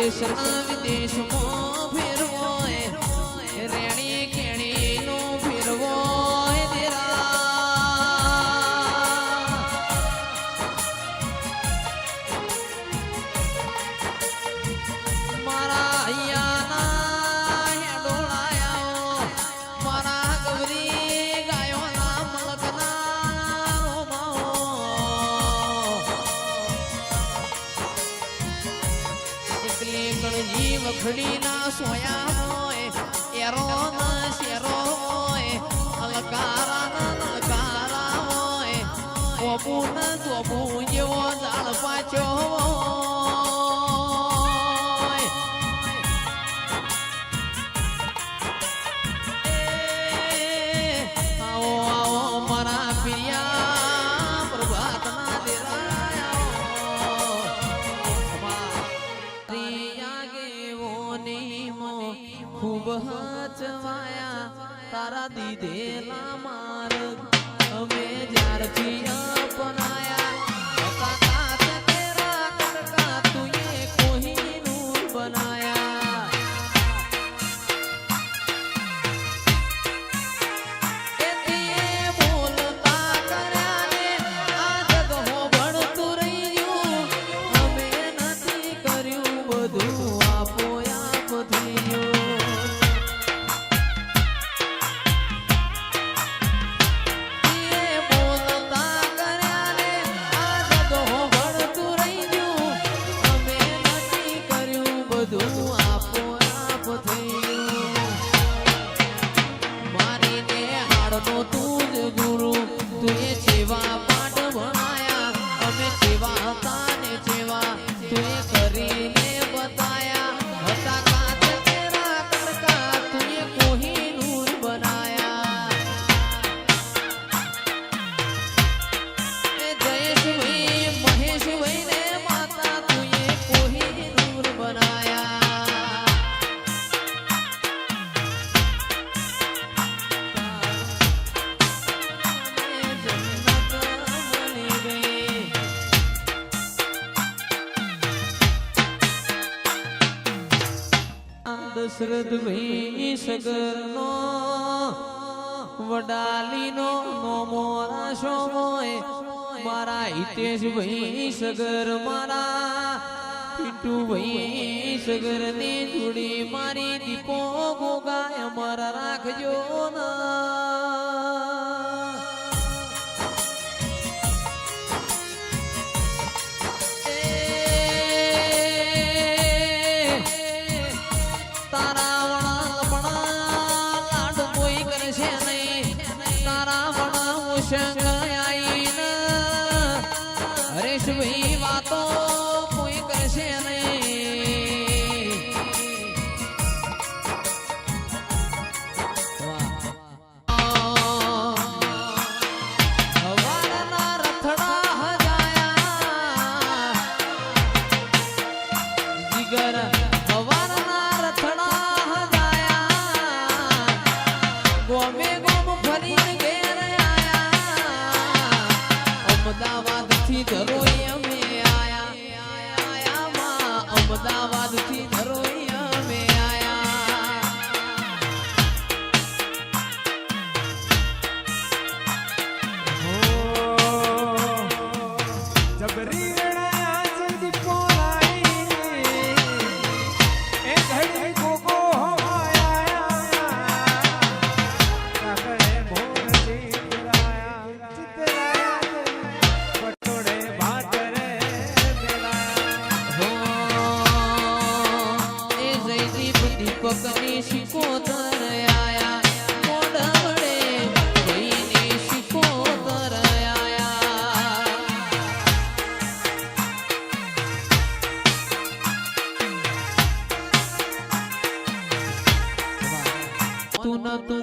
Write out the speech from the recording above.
deixa, não me deixa, amor. વીજળીના સોયા હોય એરો શેરો હોય અલકારા ના અલકારા હોય ઓબુ ના જોબું ખૂબ હચવાયા તારા દીધેલા માર્ગ. અમે જ્યારથી અપનાયા શરદભાઈ સગરનો વડાલીનો નોમો રાશો મોય, મારા હિતેશ હિતેશભાઈ સગર મારા પિન્ટુભાઈ સગરની જોડી મારી દીપો ગોગા મારા રાખજો ના. સેવા તો गोपनी शिकोतर आया. कोडवडे बहिणी शिकोतर तुन तू